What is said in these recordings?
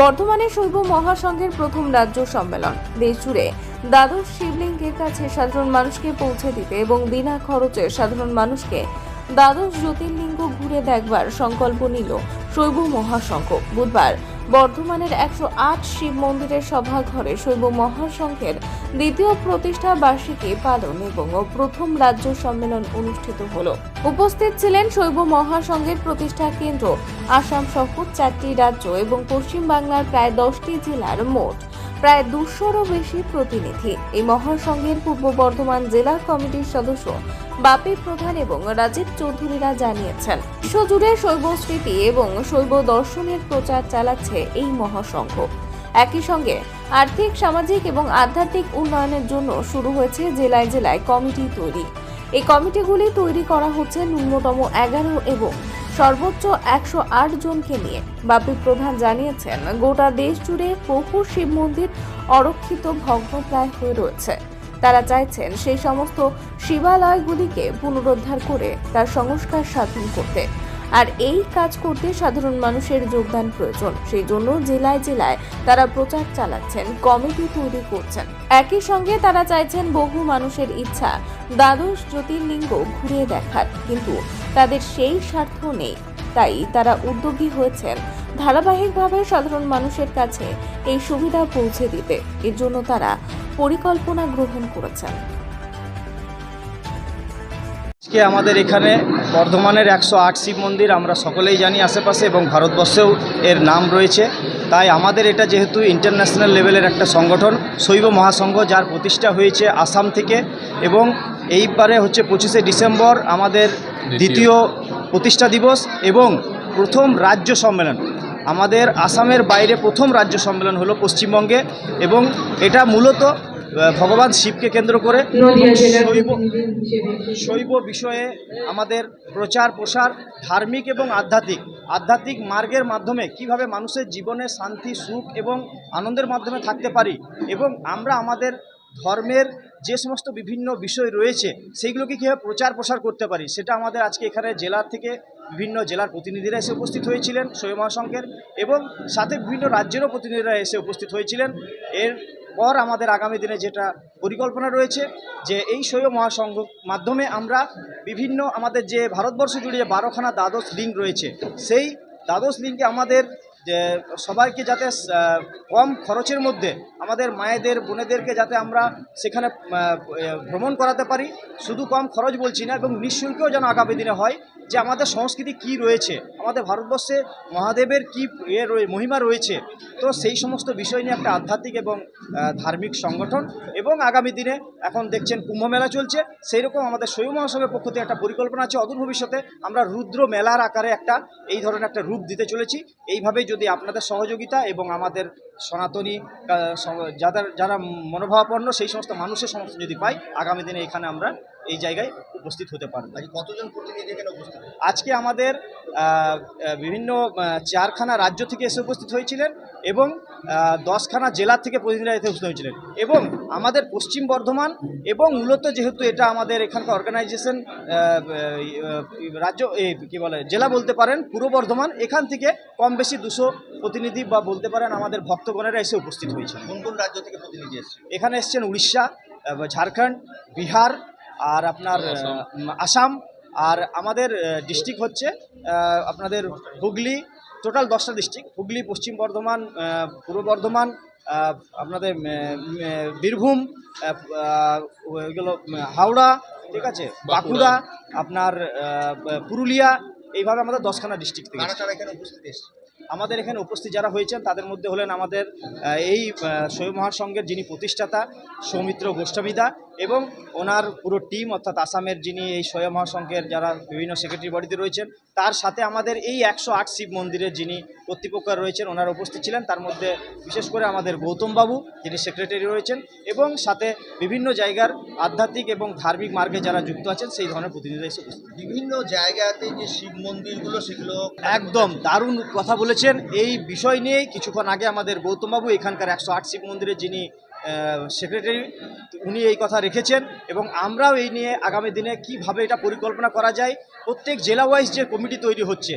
বর্ধমানে শৈব মহাসংঘের প্রথম রাজ্য সম্মেলন। দেশজুড়ে দ্বাদশ শিবলিঙ্গের কাছে সাধারণ মানুষকে পৌঁছে দিতে এবং বিনা খরচে সাধারণ মানুষকে দ্বাদশ জ্যোতির্লিঙ্গ ঘুরে দেখবার সংকল্প নিল শৈব মহাসংঘ। বুধবার বর্ধমানের একশো আট শিব মন্দিরের সভাঘরে শৈব মহাসংঘের দ্বিতীয় প্রতিষ্ঠা বার্ষিকী পালন এবং প্রথম রাজ্য সম্মেলন অনুষ্ঠিত হল। উপস্থিত ছিলেন শৈব মহাসংঘের প্রতিষ্ঠা কেন্দ্র, আসাম সহ চারটি রাজ্য এবং পশ্চিম বাংলার প্রায় দশটি জেলার মোট প্রায় দুশোরও বেশি প্রতিনিধি। এই মহাসংঘের পূর্ব বর্ধমান জেলা কমিটির সদস্য বাপি প্রধান এবং রাজীব চৌধুরীরা জানিয়েছেন বিশ্বজুড়ে শৈব স্মৃতি এবং শৈব দর্শনের প্রচার চালাচ্ছে এই মহাসংঘ। একই সঙ্গে আর্থিক, সামাজিক এবং আধ্যাত্মিক উন্নয়নের জন্য শুরু হয়েছে জেলায় জেলায় কমিটি তৈরি। এই কমিটিগুলি তৈরি করা হচ্ছে ন্যূনতম এগারো এবং সর্বোচ্চ একশো আট জনকে নিয়ে। বাপি প্রধান জানিয়েছেন, গোটা দেশ জুড়ে বহু শিব মন্দির অরক্ষিত ভগ্নপ্রায় হয়ে রয়েছে। তারা চাইছেন সেই সমস্ত শিবালয়গুলিকে পুনরুদ্ধার করে তার সংস্কার সাধন করতে। আর এই কাজ করতে সাধারণ মানুষের যোগদান প্রয়োজন। সেই জন্য জেলায় জেলায় তারা প্রচার চালাচ্ছেন, কমিটি তৈরি করছেন। একই সঙ্গে তারা চাইছেন বহু মানুষের ইচ্ছা দ্বাদশ জ্যোতির্লিঙ্গ ঘুরে দেখার। কিন্তু তাদের সেই স্বার্থ নেই। তাই তারা উদ্যোগী হয়েছেন ধারাবাহিকভাবে সাধারণ মানুষের কাছে এই সুবিধা পৌঁছে দিতে। এর জন্য তারা পরিকল্পনা গ্রহণ করেছেন। আজকে আমাদের এখানে বর্ধমানের একশো আট শিব মন্দির আমরা সকলেই জানি আশেপাশে এবং ভারতবর্ষেও এর নাম রয়েছে। তাই আমাদের এটা যেহেতু ইন্টারন্যাশনাল লেভেলের একটা সংগঠন শৈব মহাসংঘ যার প্রতিষ্ঠা হয়েছে আসাম থেকে এবং এইবারে হচ্ছে পঁচিশে ডিসেম্বর আমাদের দ্বিতীয়। প্রতিষ্ঠা দিবস এবং প্রথম রাজ্য সম্মেলন। আমাদের আসামের বাইরে প্রথম রাজ্য সম্মেলন হলো পশ্চিমবঙ্গে এবং এটা মূলত ভগবান শিবকে কেন্দ্র করে শৈব শৈব বিষয়ে আমাদের প্রচার প্রসার ধার্মিক এবং আধ্যাত্মিক আধ্যাত্মিক মার্গের মাধ্যমে কীভাবে মানুষের জীবনে শান্তি সুখ এবং আনন্দের মাধ্যমে থাকতে পারি এবং আমরা আমাদের ধর্মের যে সমস্ত বিভিন্ন বিষয় রয়েছে সেইগুলোকে কীভাবে প্রচার প্রসার করতে পারি সেটা আমাদের আজকে এখানে জেলার থেকে বিভিন্ন জেলার প্রতিনিধিরা এসে উপস্থিত হয়েছিলেন শৈব মহাসংঘের এবং সাথে বিভিন্ন রাজ্যেরও প্রতিনিধিরা এসে উপস্থিত হয়েছিলেন। এর পর আমাদের আগামী দিনে যেটা পরিকল্পনা রয়েছে যে এই শৈব মহাসংঘ মাধ্যমে আমরা বিভিন্ন আমাদের যে ভারতবর্ষ জুড়ে যে বারোখানা দ্বাদশ লিঙ্ক রয়েছে, সেই দ্বাদশ লিঙ্কে আমাদের সবাইকে যাতে কম খরচের মধ্যে আমাদের মায়েদের, বোনেদেরকে যাতে আমরা সেখানে ভ্রমণ করাতে পারি, শুধু কম খরচ বলছি না, এবং নিঃশুল্কেও যেন আগামী দিনে হয় যে আমাদের সংস্কৃতি কি রয়েছে, আমাদের ভারতবর্ষে মহাদেবের কি এ মহিমা রয়েছে, তো সেই সমস্ত বিষয় নিয়ে একটা আধ্যাত্মিক এবং ধার্মিক সংগঠন এবং আগামী দিনে এখন দেখছেন কুম্ভমেলা চলছে, সেই রকম আমাদের শৈব মহাসংঘের পক্ষ থেকে একটা পরিকল্পনা আছে, অদূর ভবিষ্যতে আমরা রুদ্র মেলার আকারে একটা, এই ধরনের একটা রূপ দিতে চলেছি, এইভাবেই যদি আপনাদের সহযোগিতা এবং আমাদের সনাতনী যাদের যারা মনোভাবাপন্ন সেই সমস্ত মানুষের সমস্ত যদি পাই আগামী দিনে এখানে আমরা এই জায়গায় উপস্থিত হতে পারব। আজ কতজন প্রতিনিধি এখানে উপস্থিত? আজকে আমাদের বিভিন্ন চারখানা রাজ্য থেকে এসে উপস্থিত হয়েছিলেন এবং দশখানা জেলা থেকে প্রতিনিধিরা এসে উপস্থিত হয়েছিলেন। এবং আমাদের পশ্চিম বর্ধমান এবং মূলত যেহেতু এটা আমাদের এখানকার অর্গানাইজেশন রাজ্য এই কী বলে জেলা বলতে পারেন পূর্ব বর্ধমান এখান থেকে কম বেশি দুশো প্রতিনিধি বা বলতে পারেন আমাদের ভক্তগণেরা এসে উপস্থিত হয়েছে কোন কোন রাজ্য থেকে প্রতিনিধি এসেছে এখানে এসছেন উড়িষ্যা ঝাড়খণ্ড বিহার আর আপনার আসাম। আর আমাদের ডিস্ট্রিক্ট হচ্ছে আপনাদের হুগলি টোটাল দশটা ডিস্ট্রিক্ট। হুগলি পশ্চিম বর্ধমান পূর্ব বর্ধমান আপনাদের বীরভূম ওইগুলো হাওড়া ঠিক আছে? বাঁকুড়া। আপনার পুরুলিয়া এইভাবে আমাদের দশখানা ডিস্ট্রিক্ট থেকে আমাদের এখানে উপস্থিত যারা হয়েছেন তাদের মধ্যে হলেন আমাদের এই শৈব মহাসংঘের যিনি প্রতিষ্ঠাতা সৌমিত্র গোস্বামীদা এবং ওনার পুরো টিম অর্থাৎ আসামের যিনি এই শৈব মহাসংঘের যারা বিভিন্ন সেক্রেটারি বডিতে রয়েছেন তার সাথে আমাদের এই একশো আট শিব মন্দিরের যিনি কর্তৃপক্ষ রয়েছেন ওনারা উপস্থিত ছিলেন। তার মধ্যে বিশেষ করে আমাদের গৌতম বাবু যিনি সেক্রেটারি রয়েছেন এবং সাথে বিভিন্ন জায়গার আধ্যাত্মিক এবং ধার্মিক মার্গে যারা যুক্ত আছেন সেই ধরনের প্রতিনিধি বিভিন্ন জায়গাতে যে শিব মন্দিরগুলো সেগুলো একদম দারুণ কথা বলেছেন এই বিষয় নিয়ে কিছুক্ষণ আগে আমাদের গৌতমবাবু, এখানকার একশো আট শিব মন্দিরের যিনি সেক্রেটারি উনি এই কথা রেখেছেন এবং আমরাও এই নিয়ে আগামী দিনে কীভাবে এটা পরিকল্পনা করা যায় প্রত্যেক জেলা ওয়াইজ যে কমিটি তৈরি হচ্ছে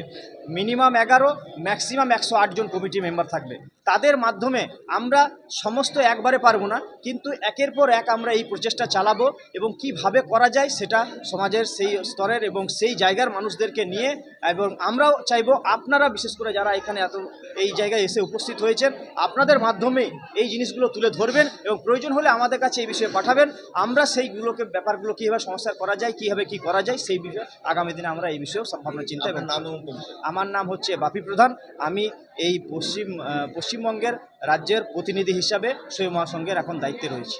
মিনিমাম এগারো ম্যাক্সিমাম একশো আট জন কমিটি মেম্বার থাকবে। তাদের মাধ্যমে আমরা সমস্ত একবারে পারব না, কিন্তু একের পর এক আমরা এই প্রচেষ্টা চালাবো এবং কীভাবে করা যায় সেটা সমাজের সেই স্তরের এবং সেই জায়গার মানুষদেরকে নিয়ে এবং আমরাও চাইব আপনারা বিশেষ করে যারা এখানে এত এই জায়গায় এসে উপস্থিত হয়েছেন, আপনাদের মাধ্যমে এই জিনিসগুলো তুলে ধরবেন এবং প্রয়োজন হলে আমাদের কাছে এই বিষয়ে পাঠাবেন। আমরা সেইগুলোকে, ব্যাপারগুলো কীভাবে সংস্কার করা যায়, কীভাবে কী করা যায় সেই বিষয়ে আগামী দিনে আমরা এই বিষয়েও সম্ভাবনা ভাবনা চিন্তা এবং আমার নাম হচ্ছে বাপি প্রধান। আমি এই পশ্চিম পশ্চিমবঙ্গের রাজ্যের প্রতিনিধি হিসাবে সৈয় মহাসংঘের এখন দায়িত্বে রয়েছি।